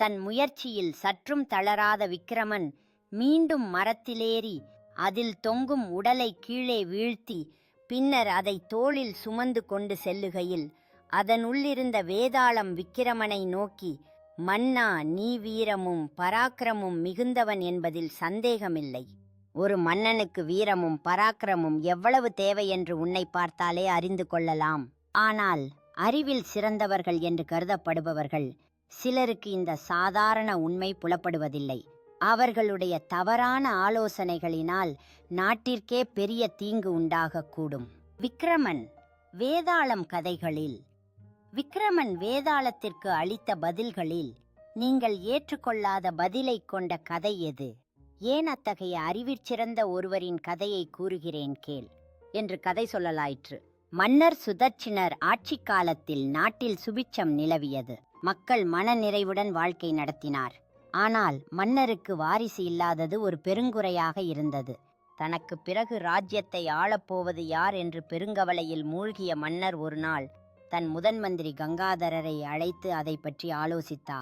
தன் முயற்சியில் சற்றும் தளராத விக்கிரமன் மீண்டும் மரத்திலேறி அதில் தொங்கும் உடலை கீழே வீழ்த்தி பின்னர் அதை தோளில் சுமந்து கொண்டு செல்லுகையில் அதனுள்ளிருந்த வேதாளம் விக்கிரமனை நோக்கி மன்னா நீ வீரமும் பராக்கிரமும் மிகுந்தவன் என்பதில் சந்தேகமில்லை. ஒரு மன்னனுக்கு வீரமும் பராக்கிரமும் எவ்வளவு தேவை என்று உன்னை பார்த்தாலே அறிந்து கொள்ளலாம். ஆனால் அறிவில் சிறந்தவர்கள் என்று கருதப்படுபவர்கள் சிலருக்கு இந்த சாதாரண உண்மை புலப்படுவதில்லை. அவர்களுடைய தவறான ஆலோசனைகளினால் நாட்டிற்கே பெரிய தீங்கு உண்டாகக்கூடும். விக்ரமன் வேதாளம் கதைகளில் விக்ரமன் வேதாளத்திற்கு அளித்த பதில்களில் நீங்கள் ஏற்றுக்கொள்ளாத பதிலை கொண்ட கதை எது? ஏன் அத்தகைய அறிவிற்சிறந்த ஒருவரின் கதையை கூறுகிறேன் கேள் என்று கதை சொல்லலாயிற்று. மன்னர் சுதர்ச்சினர் ஆட்சி காலத்தில் நாட்டில் சுபிச்சம் நிலவியது. மக்கள் மன நிறைவுடன் வாழ்க்கை நடத்தினார். ஆனால் மன்னருக்கு வாரிசு இல்லாதது ஒரு பெருங்குறையாக இருந்தது. தனக்கு பிறகு ராஜ்யத்தை ஆளப்போவது யார் என்று பெருங்கவலையில் மூழ்கிய மன்னர் ஒரு நாள் தன் முதன் மந்திரி கங்காதரரை அழைத்து அதை பற்றி ஆலோசித்தா.